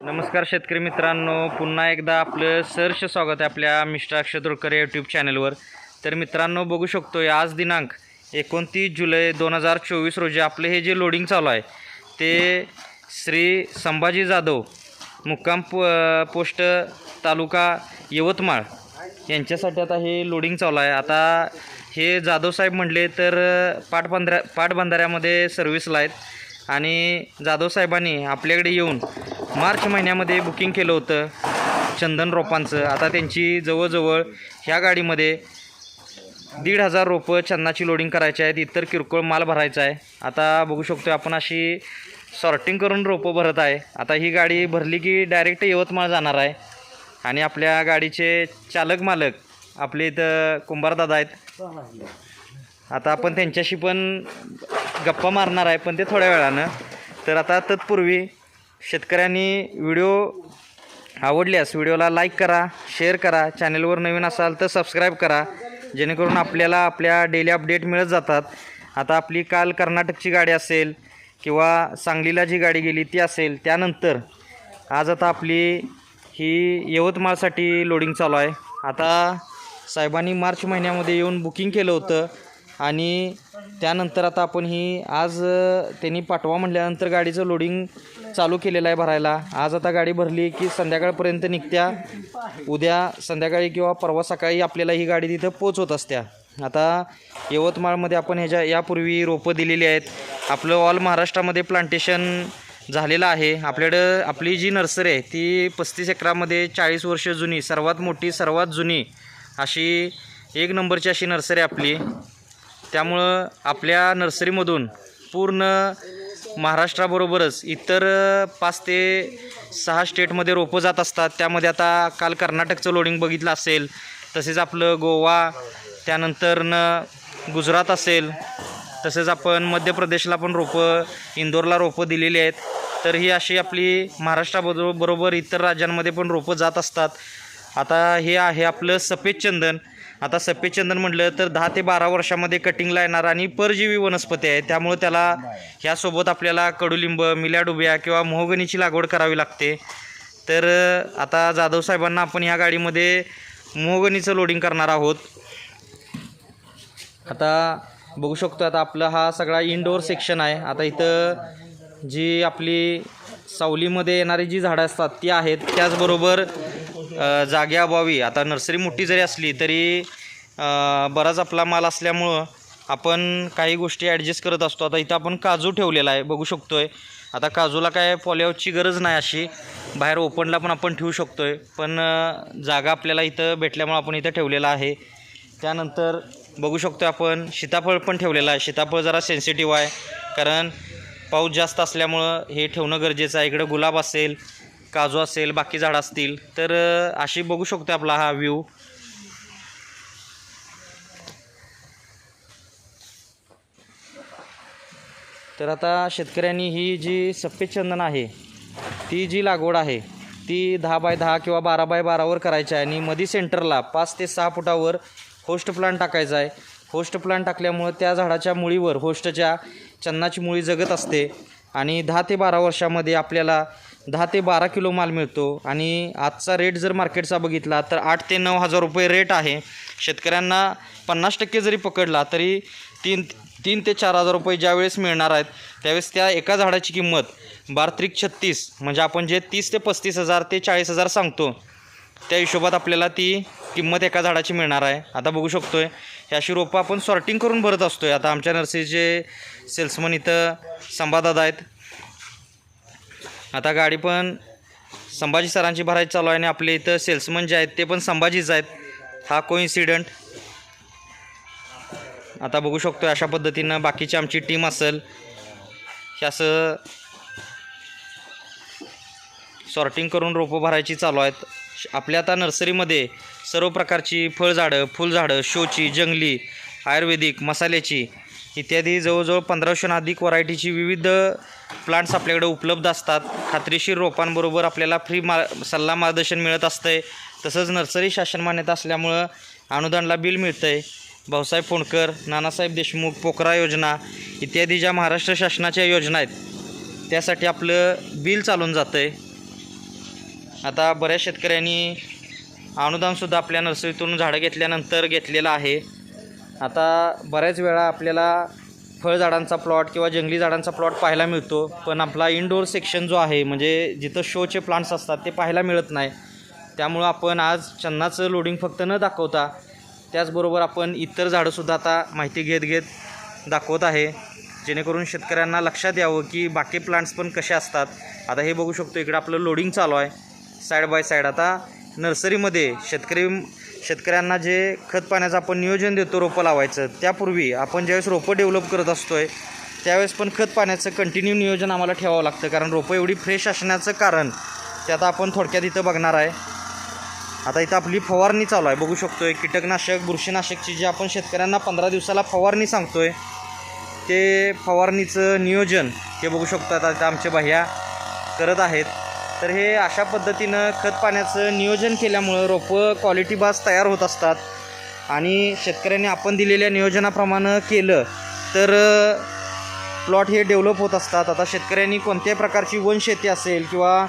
नमस्कार शेतकरी मित्रांनो पुन्हा एकदा आपलं सहर्ष स्वागत आहे आपल्या मिस्टर अक्षय तुळकर यूट्यूब चॅनलवर तर मित्रांनो बघू शकतो आज दिनांक एकोणतीस जुलै दोन हजार चोवीस रोजी आपलं हे जे लोडिंग चालू आहे ते श्री संभाजी जाधव मुक्काम पो पोस्ट तालुका यवतमाळ यांच्यासाठी आता हे लोडिंग चालू आहे. आता हे जाधव साहेब म्हटले तर पाटबंधाऱ्या पाटबंधाऱ्यामध्ये सर्व्हिसला आहेत. आणि जाधव साहेबांनी आपल्याकडे येऊन मार्च महिन्यामध्ये बुकिंग केलं होतं चंदन रोपांचं. आता त्यांची जवळजवळ ह्या गाडीमध्ये दीड हजार रोपं चंदनाची लोडिंग करायची आहेत. इतर किरकोळ माल भरायचा आहे. आता बघू शकतो आपण अशी सॉर्टिंग करून रोपं भरत आहे. आता ही गाडी भरली की डायरेक्ट यवतमाळ जाणार आहे. आणि आपल्या गाडीचे चालक मालक आपले इथं कुंभारदादा आहेत. आता आपण त्यांच्याशी पण गप्पा मारणार आहे पण ते थोड्या वेळानं. तर आता तत्पूर्वी शेतकऱ्यांनी व्हिडिओ आवडल्यास व्हिडिओला लाईक करा शेअर करा चॅनलवर नवीन असाल तर सबस्क्राईब करा जेणेकरून आपल्याला आपल्या डेली अपडेट मिळत जातात. आता आपली काल कर्नाटकची गाडी असेल किंवा सांगलीला जी गाडी गेली ती असेल त्यानंतर आज आता आपली ही यवतमाळसाठी लोडिंग चालू आहे. आता साहेबांनी मार्च महिन्यामध्ये येऊन बुकिंग केलं होतं आणि त्यानंतर आता आपण ही आज त्यांनी पाठवा म्हटल्यानंतर गाडीचं लोडिंग चालू केलेलं आहे भरायला. आज आता गाडी भरली की संध्याकाळपर्यंत निघत्या. उद्या संध्याकाळी किंवा परवा सकाळी आपल्याला ही गाडी तिथं पोचवत असत्या. आता यवतमाळमध्ये आपण ह्याच्या यापूर्वी रोपं दिलेली आहेत. आपलं ऑल महाराष्ट्रामध्ये प्लांटेशन झालेलं आहे. आपल्याकडं आपली जी नर्सरी आहे ती पस्तीस एकरामध्ये चाळीस वर्ष जुनी सर्वात मोठी सर्वात जुनी अशी एक नंबरची अशी नर्सरी आहे आपली. त्यामुळं आपल्या नर्सरीमधून पूर्ण महाराष्ट्राबरोबरच इतर पाच ते सहा स्टेटमध्ये रोपं जात असतात. त्यामध्ये आता काल कर्नाटकचं लोडिंग बघितलं असेल तसेच आपलं गोवा त्यानंतरनं गुजरात असेल तसेच आपण मध्य प्रदेशला पण रोपं इंदोरला रोपं दिलेली आहेत. तर ही अशी आपली महाराष्ट्राबरोबर बरोबर इतर राज्यांमध्ये पण रोपं जात असतात. आता हे आहे आपलं सफेद चंदन. आता सफेदचंदन म्हटलं तर दहा ते बारा वर्षामध्ये कटिंगला येणार आणि परजीवी वनस्पती आहे. त्यामुळे त्याला ह्यासोबत आपल्याला कडुलिंब मिल्याडुब्या किंवा मोहगणीची लागवड करावी लागते. तर आता जाधव साहेबांना आपण ह्या गाडीमध्ये मोहगनीचं लोडिंग करणार आहोत. आता बघू शकतो आता आपला हा सगळा इनडोअर सेक्शन आहे. आता इथं जी आपली सावलीमध्ये येणारी जी झाडं असतात ती आहेत. त्याचबरोबर जागेअभावी आता नर्सरी मोठी जरी असली तरी बराच आपला माल असल्यामुळं आपण काही गोष्टी ॲडजस्ट करत असतो. आता इथं आपण काजू ठेवलेला आहे बघू शकतो आहे आता काजूला काय पॉलिआउटची गरज नाही अशी. बाहेर ओपनला पण आपण ठेवू शकतो आहे पण जागा आपल्याला इथं भेटल्यामुळं आपण इथं ठेवलेला आहे. त्यानंतर बघू शकतो आपण सीताफळ पण ठेवलेलं आहे. सीताफळ जरा सेन्सिटिव्ह आहे. कारण पाऊस जास्त असल्यामुळं हे ठेवणं गरजेचं आहे. इकडं गुलाब असेल काजू असेल बाकी झाडं असतील तर अशी बघू शकतो आपला हा व्ह्यू तर आता शेतकऱ्यांनी ही जी सफेद चंदन आहे ती जी लागवड आहे ती दहा बाय दहा किंवा बारा बाय बारावर करायची आहे आणि मधी सेंटरला पाच ते सहा फुटावर होस्ट प्लांट टाकायचा आहे. होस्ट प्लांट टाकल्यामुळं त्या झाडाच्या मुळीवर होस्टच्या चन्नाची मुळी जगत असते आणि दहा ते बारा वर्षामध्ये आपल्याला दहा ते बारा किलो माल मिळतो. आणि आजचा रेट जर मार्केटचा बघितला तर आठ ते नऊ हजार रुपये रेट आहे. शेतकऱ्यांना पन्नास टक्के जरी पकडला तरी तीन तीन ते चार हजार रुपये ज्यावेळेस मिळणार आहेत त्यावेळेस त्या एका झाडाची किंमत बारत्रिक छत्तीस म्हणजे आपण जे तीस ते पस्तीस हजार ते चाळीस हजार सांगतो त्या हिशोबात आपल्याला ती किंमत एका झाडाची मिळणार आहे. आता बघू शकतो आहे ही अशी रोपं आपण सॉर्टिंग करून भरत असतो आहे आता आमच्या नर्सरीचे सेल्समन इथं संभादादा आहेत. आता गाडी पण संभाजी सरांची भरायची चालू आहे आणि आपले इथं सेल्समन जे आहेत ते पण संभाजीच आहेत. हा कोइन्सिडंट आता बघू शकतो अशा पद्धतीनं बाकीची आमची टीम असेल. हे असं सॉर्टिंग करून रोपं भरायची चालू आहेत. आपल्या आता नर्सरीमध्ये सर्व प्रकारची फळझाडं फुलझाडं शोची जंगली आयुर्वेदिक मसाल्याची इत्यादी जवळजवळ पंधराशेहून अधिक व्हरायटीची विविध प्लांट्स आपल्याकडे उपलब्ध असतात. खात्रीशीर रोपांबरोबर आपल्याला फ्री मा सल्ला मार्गदर्शन मिळत असतं आहे तसंच नर्सरी शासन मान्यता असल्यामुळं अनुदानला बिल मिळतं आहे भाऊसाहेब फोंडकर नानासाहेब देशमुख पोखरा योजना इत्यादी ज्या महाराष्ट्र शासनाच्या योजना आहेत त्यासाठी आपलं बिल चालून जातं आहे आता बऱ्याच शेतकऱ्यांनी अनुदानसुद्धा आपल्या नर्सरीतून झाडं घेतल्यानंतर घेतलेलं आहे. आता बऱ्याच वेळा आपल्याला फळझाडांचा प्लॉट किंवा जंगली झाडांचा प्लॉट पाहायला मिळतो पण आपला इनडोअर सेक्शन जो आहे म्हणजे जिथं शोचे प्लांट्स असतात ते पाहायला मिळत नाही. त्यामुळं आपण आज चन्नाचं लोडिंग फक्त न दाखवता त्याचबरोबर आपण इतर झाडंसुद्धा आता माहिती घेत घेत दाखवत आहे. जेणेकरून शेतकऱ्यांना लक्षात यावं की बाकी प्लांट्स पण कसे असतात. आता हे बघू शकतो इकडं आपलं लोडिंग चालू आहे. साईड बाय साईड आता नर्सरीमध्ये शेतकरी शेतकऱ्यांना जे खत पाण्याचं आपण नियोजन देतो रोपं लावायचं त्यापूर्वी आपण ज्यावेळेस रोपं डेव्हलप करत असतोय त्यावेळेस पण खत पाण्याचं कंटिन्यू नियोजन आम्हाला ठेवावं लागतं. कारण रोपं एवढी फ्रेश असण्याचं कारण ते आता आपण थोडक्यात इथं बघणार आहे. आता इथं आपली फवारणी चालू आहे. बघू शकतोय कीटकनाशक बुरशीनाशकची जी आपण शेतकऱ्यांना पंधरा दिवसाला फवारणी सांगतोय ते फवारणीचं नियोजन हे बघू शकतो आता आमच्या आमचे बाह्या करत आहेत. तर हे अशा पद्धतीनं खत पाण्याचं नियोजन केल्यामुळं रोपं क्वालिटी बाज तयार होत असतात. आणि शेतकऱ्यांनी आपण दिलेल्या नियोजनाप्रमाणे केलं तर प्लॉट हे डेव्हलप होत असतात. आता शेतकऱ्यांनी कोणत्याही प्रकारची वनशेती असेल किंवा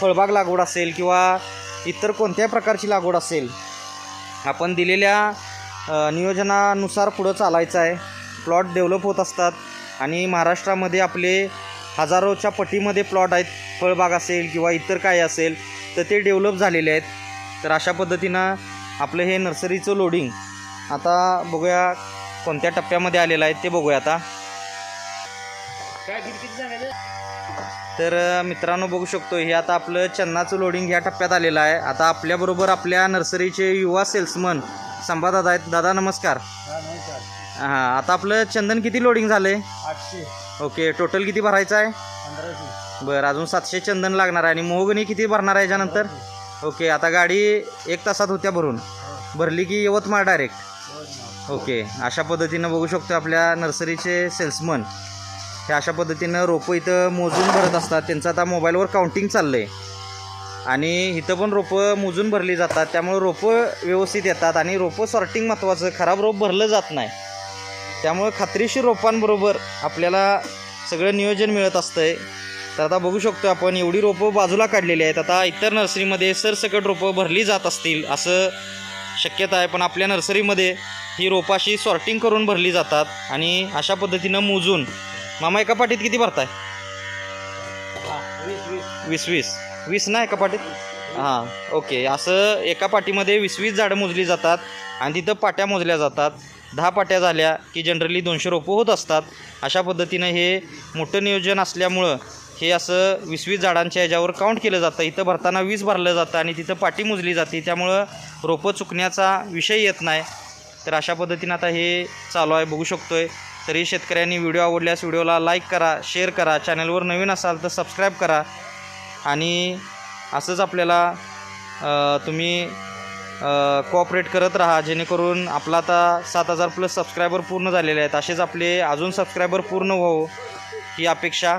फळबाग लागवड असेल किंवा इतर कोणत्याही प्रकारची लागवड असेल आपण दिलेल्या नियोजनानुसार पुढं चालायचं आहे. प्लॉट डेव्हलप होत असतात. आणि महाराष्ट्रामध्ये आपले हजारोच्या पटीमध्ये प्लॉट आहेत. फळबाग असेल किंवा इतर काय असेल तर ते डेव्हलप झालेले आहेत. तर अशा पद्धतीनं आपलं हे नर्सरीचं लोडिंग आता बघूया कोणत्या टप्प्यामध्ये आलेलं आहे ते बघूया आता. तर मित्रांनो बघू शकतो हे आता आपलं चन्नाचं लोडिंग ह्या टप्प्यात आलेलं आहे. आता आपल्याबरोबर आपल्या नर्सरीचे युवा सेल्समन संवादात आहेत. दादा नमस्कार. हां आता आपलं चंदन किती लोडिंग झालं आहे ओके टोटल किती भरायचं आहे? बरं अजून सातशे चंदन लागणार आहे आणि मोहगणी किती भरणार आहे याच्यानंतर? ओके आता गाडी एक तासात होत्या भरून. भरली की यवतमाळ डायरेक्ट ओके अशा पद्धतीनं बघू शकतो आपल्या नर्सरीचे सेल्समन हे अशा पद्धतीनं रोपं इथं मोजून भरत असतात. त्यांचं आता मोबाईलवर काउंटिंग चाललं आहे आणि इथं पण रोपं मोजून भरली जातात. त्यामुळे रोपं व्यवस्थित येतात आणि रोपं सॉर्टिंग महत्त्वाचं खराब रोप भरलं जात नाही. त्यामुळं खात्रीशीर रोपांबरोबर आपल्याला सगळं नियोजन मिळत असतं आहे तर आता बघू शकतो आपण एवढी रोपं बाजूला काढलेली आहेत. आता इतर नर्सरीमध्ये सरसकट रोपं भरली जात असतील असं शक्यता आहे. पण आपल्या नर्सरीमध्ये ही रोपं अशी सॉर्टिंग करून भरली जातात आणि अशा पद्धतीनं मोजून. मामा एका पाटीत किती भरताय? वीस वीस. वीस ना एका पाटीत? हां ओके. असं एका पाटीमध्ये वीस वीस झाडं मोजली जातात आणि तिथं पाट्या मोजल्या जातात. दहा पाट्या झाल्या की जनरली दोनशे रोपं होत असतात. अशा पद्धतीनं हे मोठं नियोजन असल्यामुळं हे असं वीस वीस झाडांच्या याच्यावर काउंट केलं जातं. इथं भरताना वीस भरलं जातं आणि तिथं पाटी मोजली जाते. त्यामुळं रोपं चुकण्याचा विषय येत नाही. तर अशा पद्धतीनं आता हे चालू आहे. बघू शकतोय. तरी शेतकऱ्यांनी व्हिडिओ आवडल्यास व्हिडिओला लाईक करा शेअर करा. चॅनलवर नवीन असाल तर सबस्क्राईब करा. आणि असंच आपल्याला तुम्ही कोऑपरेट करत राहा. जेणेकरून आपला आता सात हजार प्लस सबस्क्रायबर पूर्ण झालेले आहेत. असेच आपले अजून सबस्क्रायबर पूर्ण व्हावं ही अपेक्षा